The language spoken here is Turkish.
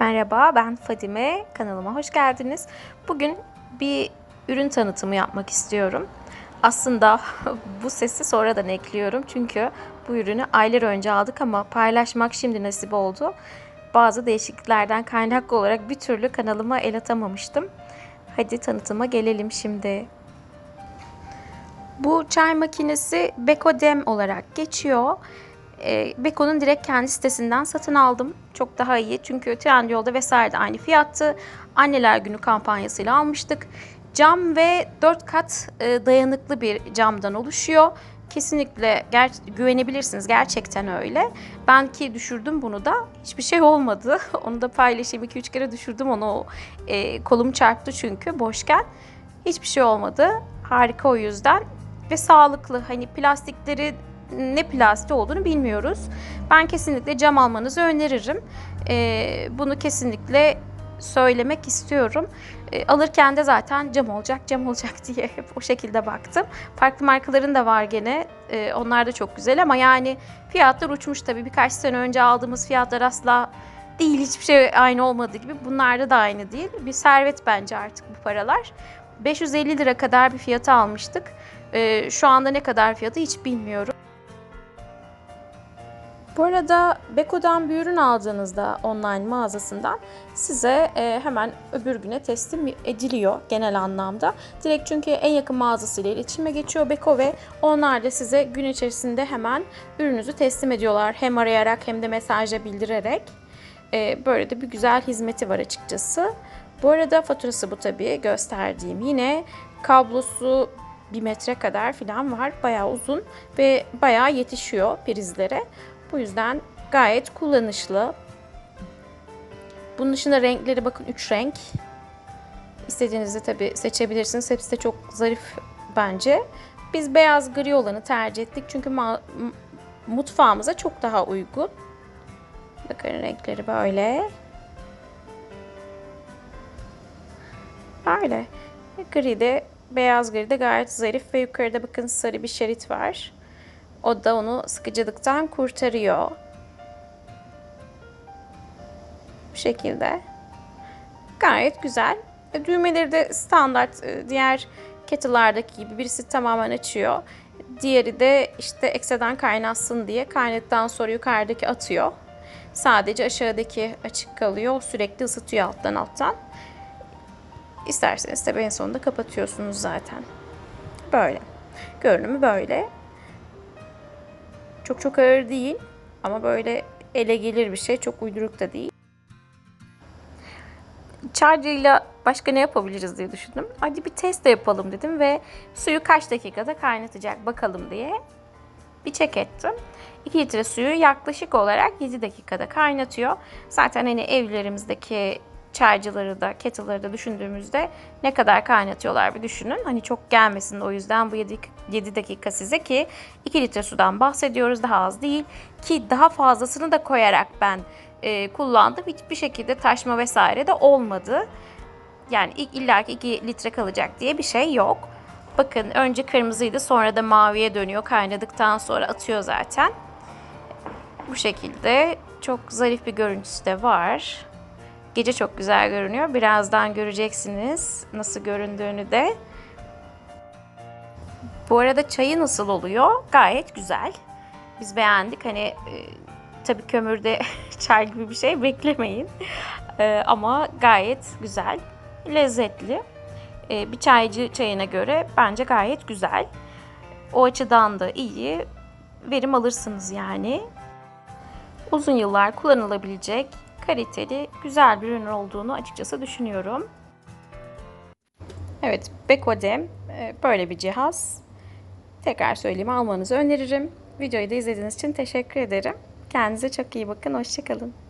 Merhaba ben Fadime. Kanalıma hoş geldiniz. Bugün bir ürün tanıtımı yapmak istiyorum. Aslında bu sesi sonradan ekliyorum. Çünkü bu ürünü aylar önce aldık ama paylaşmak şimdi nasip oldu. Bazı değişikliklerden kaynaklı olarak bir türlü kanalıma el atamamıştım. Hadi tanıtıma gelelim şimdi. Bu çay makinesi Beko Dem olarak geçiyor. E, Beko'nun direkt kendi sitesinden satın aldım. Çok daha iyi çünkü Trendyol'da vesaire de aynı fiyattı. Anneler Günü kampanyasıyla almıştık. Cam ve 4 kat e, dayanıklı bir camdan oluşuyor. Kesinlikle ger- güvenebilirsiniz. Gerçekten öyle. Ben ki düşürdüm bunu da. Hiçbir şey olmadı. Onu da paylaşayım. 2-3 kere düşürdüm onu. E, kolum çarptı çünkü boşken. Hiçbir şey olmadı. Harika o yüzden. Ve sağlıklı. Hani plastikleri ne plastik olduğunu bilmiyoruz. Ben kesinlikle cam almanızı öneririm. Ee, bunu kesinlikle söylemek istiyorum. Ee, alırken de zaten cam olacak, cam olacak diye hep o şekilde baktım. Farklı markaların da var gene. Ee, onlar da çok güzel ama yani fiyatlar uçmuş tabii. Birkaç sene önce aldığımız fiyatlar asla değil. Hiçbir şey aynı olmadığı gibi bunlarda da aynı değil. Bir servet bence artık bu paralar. 550 lira kadar bir fiyata almıştık. Ee, şu anda ne kadar fiyatı hiç bilmiyorum. Bu arada Beko'dan bir ürün aldığınızda online mağazasından size e, hemen öbür güne teslim ediliyor genel anlamda. Direkt çünkü en yakın mağazasıyla iletişime geçiyor Beko ve onlar da size gün içerisinde hemen ürününüzü teslim ediyorlar. Hem arayarak hem de mesajla bildirerek. E, böyle de bir güzel hizmeti var açıkçası. Bu arada faturası bu tabii gösterdiğim yine kablosu bir metre kadar falan var. Bayağı uzun ve bayağı yetişiyor prizlere. Bu yüzden gayet kullanışlı. Bunun dışında renkleri bakın 3 renk. İstediğinizi tabi seçebilirsiniz. Hepsi de çok zarif bence. Biz beyaz gri olanı tercih ettik. Çünkü mutfağımıza çok daha uygun. Bakın renkleri böyle. Böyle. Gri de beyaz gri de gayet zarif ve yukarıda bakın sarı bir şerit var. O da onu sıkıcılıktan kurtarıyor. Bu şekilde. Gayet güzel. E, Düğmeleri de standart e, diğer kettle'lardaki gibi birisi tamamen açıyor. Diğeri de işte ekstradan kaynatsın diye kaynadıktan sonra yukarıdaki atıyor. Sadece aşağıdaki açık kalıyor. Sürekli ısıtıyor alttan alttan. İsterseniz tabii en sonunda kapatıyorsunuz zaten. Böyle. Görünümü böyle. Çok çok ağır değil ama böyle ele gelir bir şey. Çok uyduruk da değil. Charger'ıyla başka ne yapabiliriz diye düşündüm. Hadi bir test de yapalım dedim ve suyu kaç dakikada kaynatacak bakalım diye bir çek ettim. 2 litre suyu yaklaşık olarak 7 dakikada kaynatıyor. Zaten hani evlerimizdeki çaycıları da, kettle'ları da düşündüğümüzde ne kadar kaynatıyorlar bir düşünün. Hani çok gelmesin o yüzden bu 7, 7 dakika size ki 2 litre sudan bahsediyoruz daha az değil. Ki daha fazlasını da koyarak ben e, kullandım. Hiçbir şekilde taşma vesaire de olmadı. Yani ilk illaki 2 litre kalacak diye bir şey yok. Bakın önce kırmızıydı sonra da maviye dönüyor. Kaynadıktan sonra atıyor zaten. Bu şekilde çok zarif bir görüntüsü de var. Gece çok güzel görünüyor. Birazdan göreceksiniz nasıl göründüğünü de. Bu arada çayı nasıl oluyor? Gayet güzel. Biz beğendik. Hani e, tabii kömürde çay gibi bir şey beklemeyin. E, ama gayet güzel. Lezzetli. E, bir çaycı çayına göre bence gayet güzel. O açıdan da iyi. Verim alırsınız yani. Uzun yıllar kullanılabilecek kaliteli, güzel bir ürün olduğunu açıkçası düşünüyorum. Evet, Bekodem e, böyle bir cihaz. Tekrar söyleyeyim almanızı öneririm. Videoyu da izlediğiniz için teşekkür ederim. Kendinize çok iyi bakın. Hoşçakalın.